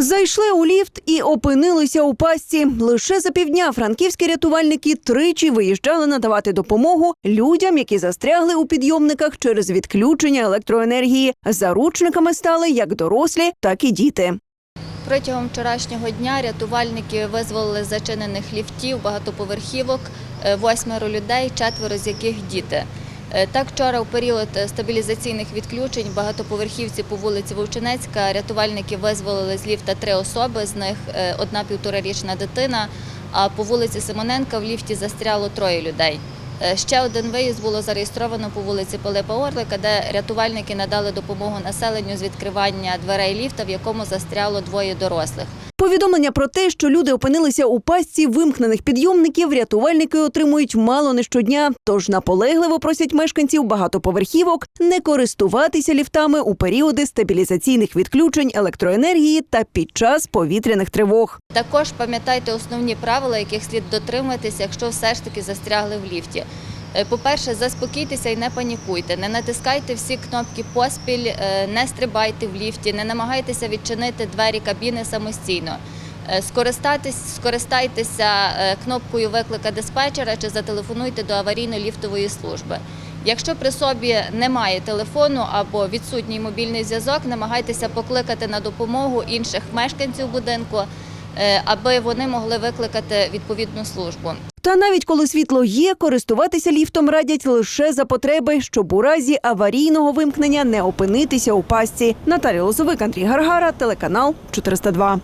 Зайшли у ліфт і опинилися у пастці. Лише за півдня франківські рятувальники тричі виїжджали надавати допомогу людям, які застрягли у підйомниках через відключення електроенергії. Заручниками стали як дорослі, так і діти. Протягом вчорашнього дня рятувальники визволили зачинених ліфтів багатоповерхівок е, восьмеро людей, четверо з яких діти. Е, Так, вчора у період стабілізаційних відключень багатоповерхівці по вулиці Вовчинецька рятувальники визволили з ліфта три особи, з них е, одна півторарічна дитина. А по вулиці Симоненка в ліфті застряло троє людей. Е, Ще один виїзд було зареєстровано по вулиці Пилипа Орлика, де рятувальники надали допомогу населенню з відкривання дверей ліфта, в якому застряло двоє дорослих. Повідомлення про те, що люди опинилися у пастці вимкнених підйомників, рятувальники отримують мало не щодня. Тож наполегливо просять мешканців багатоповерхівок не користуватися ліфтами у періоди стабілізаційних відключень електроенергії та під час повітряних тривог. Також пам'ятайте основні правила, яких слід дотримуватися, якщо все ж таки застрягли в ліфті. Е, По-перше, заспокійтеся і не панікуйте, не натискайте всі кнопки поспіль, е, не стрибайте в ліфті, не намагайтеся відчинити двері кабіни самостійно. Е, скористайтеся кнопкою виклика диспетчера чи зателефонуйте до аварійно-ліфтової служби. Якщо при собі немає телефону або відсутній мобільний зв'язок, намагайтеся покликати на допомогу інших мешканців будинку, аби вони могли викликати відповідну службу. Та навіть коли світло є, користуватися ліфтом радять лише за потреби, щоб у разі аварійного вимкнення не опинитися у пастці. Наталя Лозовик, Андрій Гаргара, телеканал 402.